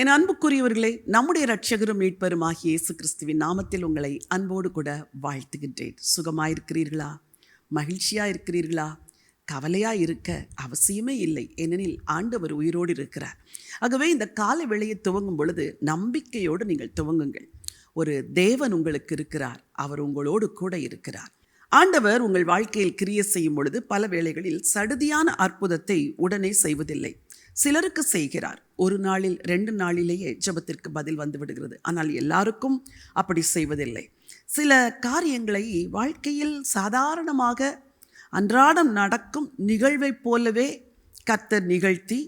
என் அன்புக்குரியவர்களை நம்முடைய ரட்சகரும் மீட்பருமாகிய இயேசு கிறிஸ்துவின் நாமத்தில் உங்களை அன்போடு கூட வாழ்த்துகின்றேன். சுகமாயிருக்கிறீர்களா? மகிழ்ச்சியாக இருக்கிறீர்களா கவலையாக இருக்க அவசியமே இல்லை. ஏனெனில் ஆண்டவர் உயிரோடு இருக்கிறார். ஆகவே இந்த கால வேளையை துவங்கும் பொழுது நம்பிக்கையோடு நீங்கள் துவங்குங்கள். ஒரு தேவன் உங்களுக்கு இருக்கிறார். அவர் உங்களோடு கூட இருக்கிறார். ஆண்டவர் உங்கள் வாழ்க்கையில் கிரிய செய்யும் பொழுது பல வேளைகளில் சடுதியான அற்புதத்தை உடனே செய்வதில்லை. சிலருக்கு செய்கிறார். ஒரு நாளில் ரெண்டு நாளிலேயே ஜெபத்திற்கு பதில் வந்து விடுகிறது. ஆனால் எல்லாருக்கும் அப்படி செய்வதில்லை. சில காரியங்களை வாழ்க்கையில் சாதாரணமாக அன்றாடம் நடக்கும் நிகழ்வைப் போலவே கத்தர் நிகழ்த்தி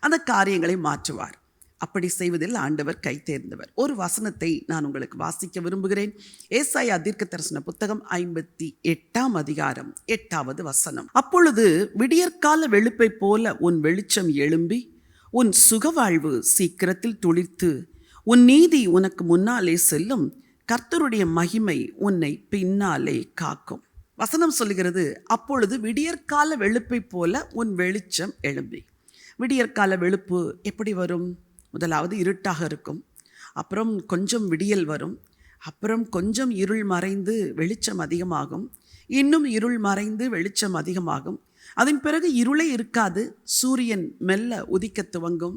அந்த காரியங்களை மாற்றுவார். அப்படி செய்வதில் ஆண்டவர் கை தேர்ந்தவர். ஒரு வசனத்தை நான் உங்களுக்கு வாசிக்க விரும்புகிறேன். ஏசாயா தீர்க்க தரிசன புத்தகம் ஐம்பத்தி எட்டாம் அதிகாரம் எட்டாவது வசனம். அப்பொழுது விடியற்கால வெளுப்பை போல உன் வெளிச்சம் எழும்பி உன் சுகவாழ்வு சீக்கிரத்தில் துளிர்த்து உன் நீதி உனக்கு முன்னாலே செல்லும் கர்த்தருடைய மகிமை உன்னை பின்னாலே காக்கும். வசனம் சொல்லுகிறது அப்பொழுது விடியற்கால வெளுப்பை போல உன் வெளிச்சம் எழும்பி. விடியற்கால வெளுப்பு எப்படி வரும்? முதலாவது இருட்டாக இருக்கும். அப்புறம் கொஞ்சம் விடியல் வரும். அப்புறம் கொஞ்சம் இருள் மறைந்து வெளிச்சம் அதிகமாகும். இன்னும் இருள் மறைந்து வெளிச்சம் அதிகமாகும். அதன் பிறகு இருளே இருக்காது. சூரியன் மெல்ல உதிக்க துவங்கும்.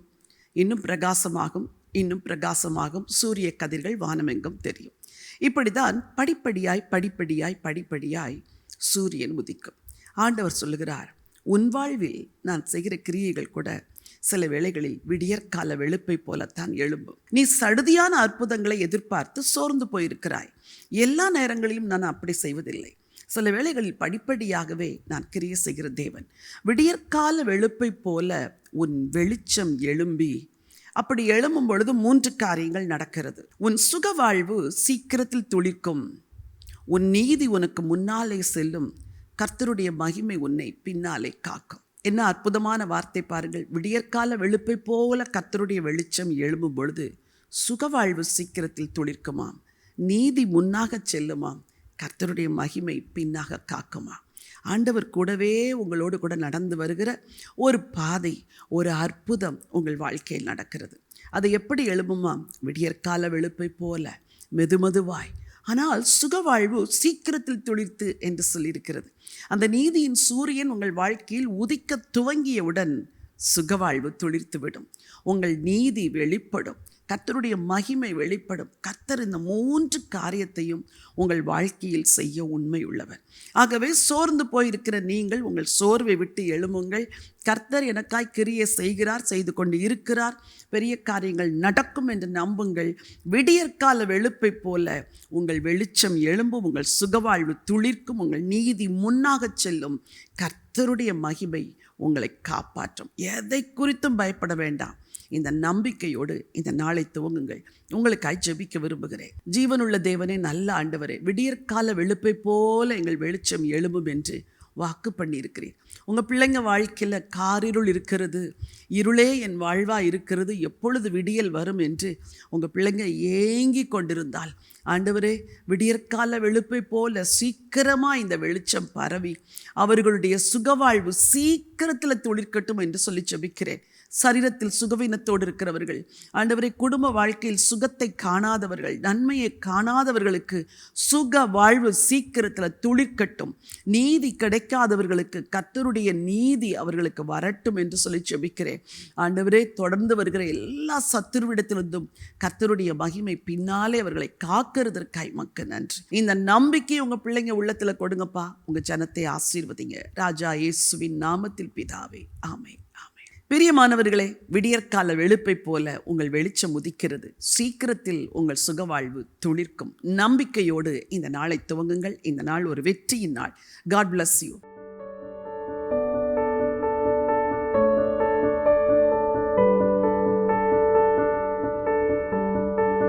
இன்னும் பிரகாசமாகும். இன்னும் பிரகாசமாகும். சூரிய கதிர்கள் வானமெங்கும் தெரியும். இப்படிதான் படிப்படியாய் படிப்படியாய் படிப்படியாய் சூரியன் உதிக்கும். ஆண்டவர் சொல்லுகிறார் உன் வாழ்வில் நான் செய்கிற கிரியைகள் கூட சில வேளைகளில் விடியற்கால வெளுப்பை போலத்தான் எழும்பும். நீ சடுதியான அற்புதங்களை எதிர்பார்த்து சோர்ந்து போயிருக்கிறாய். எல்லா நேரங்களிலும் நான் அப்படி செய்வதில்லை. சில வேளைகளில் படிப்படியாகவே நான் கிரிய செய்கிற தேவன். விடியற்கால வெளுப்பை போல உன் வெளிச்சம் எழும்பி அப்படி எழும்பும் பொழுது மூன்று காரியங்கள் நடக்கிறது. உன் சுக வாழ்வு சீக்கிரத்தில் துளிர்க்கும் உன் நீதி உனக்கு முன்னாலே செல்லும். கர்த்தருடைய மகிமை உன்னை பின்னாலே காக்கும். என்ன அற்புதமான வார்த்தை பாருங்கள். விடியற்கால வெளுப்பை போல கத்தருடைய வெளிச்சம் எழும்பும் பொழுது சுகவாழ்வு சீக்கிரத்தில் துளிர்க்குமாம். நீதி முன்னாக செல்லுமாம். கர்த்தருடைய மகிமை பின்னாக காக்குமா ஆண்டவர் கூடவே உங்களோடு கூட நடந்து வருகிற ஒரு பாதை ஒரு அற்புதம் உங்கள் வாழ்க்கையில் நடக்கிறது. அது எப்படி எழும்புமாம்? விடியற்கால வெளுப்பை போல மெதுமெதுவாய் ஆனால் சுகவாழ்வு சீக்கிரத்தில் துளிர்த்து என்று சொல்லியிருக்கிறது. அந்த நீதியின் சூரியன் உங்கள் வாழ்க்கையில் உதிக்க துவங்கியவுடன் சுகவாழ்வு துளிர்த்துவிடும். உங்கள் நீதி வெளிப்படும். கர்த்தருடைய மகிமை வெளிப்படும். கர்த்தர் இந்த மூன்று காரியத்தையும் உங்கள் வாழ்க்கையில் செய்ய உண்மை உள்ளவர் ஆகவே சோர்ந்து போயிருக்கிற நீங்கள் உங்கள் சோர்வை விட்டு எழும்புங்கள். கர்த்தர் எனக்காய் கிரியை செய்கிறார் செய்து கொண்டு இருக்கிறார். பெரிய காரியங்கள் நடக்கும் என்று நம்புங்கள். விடியற்கால வெளுப்பை போல உங்கள் வெளிச்சம் எழும்பும் உங்கள் சுகவாழ்வு துளிர்க்கும் உங்கள் நீதி முன்னாகச் செல்லும். கர்த்தருடைய மகிமை உங்களை காப்பாற்றும். எதை குறித்தும் பயப்பட வேண்டாம். இந்த நம்பிக்கையோடு இந்த நாளை துவங்குங்கள். உங்களுக்காய் ஜெபிக்க விரும்புகிறேன். ஜீவனுள்ள தேவனே நல்ல ஆண்டவரே விடியற்கால வெளுப்பை போல எங்கள் வெளிச்சம் எழும்பும் என்று வாக்கு பண்ணியிருக்கிறேன் உங்கள் பிள்ளைங்க வாழ்க்கையில் காரிருள் இருக்கிறது இருளே என் வாழ்வாக இருக்கிறது எப்பொழுது விடியல் வரும் என்று உங்கள் பிள்ளைங்க ஏங்கி கொண்டிருந்தால் ஆண்டவரே விடியற்கால வெளுப்பை போல சீக்கிரமாக இந்த வெளிச்சம் பரவி அவர்களுடைய சுகவாழ்வு சீக்கிரத்தில் துளிர்க்கட்டும் என்று சொல்லி ஜெபிக்கிறேன். சரீரத்தில் சுகவீனத்தோடு இருக்கிறவர்கள் ஆண்டவரை குடும்ப வாழ்க்கையில் சுகத்தை காணாதவர்கள் நன்மையை காணாதவர்களுக்கு சுக வாழ்வு சீக்கிரத்தில் துளிர்க்கட்டும். நீதி கிடைக்காதவர்களுக்கு கத்தருடைய நீதி அவர்களுக்கு வரட்டும் என்று சொல்லி செபிக்கிறேன் ஆண்டவரே தொடர்ந்து வருகிற எல்லா சத்துருவிடத்திலிருந்தும் கத்தருடைய மகிமை பின்னாலே அவர்களை காக்கிறதற்காய் மக்கு நன்றி. இந்த நம்பிக்கை உங்கள் பிள்ளைங்க உள்ளத்தில் கொடுங்கப்பா. உங்கள் ஜனத்தை ஆசீர்வதிங்க. ராஜா இயேசுவின் நாமத்தில் பிதாவே. ஆமை பிரியமானவர்களே விடியற்கால வெளுப்பை போல உங்கள் வெளிச்சம் உதிக்கிறது. சீக்கிரத்தில் உங்கள் சுகவாழ்வு துளிர்க்கும். நம்பிக்கையோடு இந்த நாளை துவங்குங்கள். இந்த நாள் ஒரு வெற்றியின் நாள். God bless you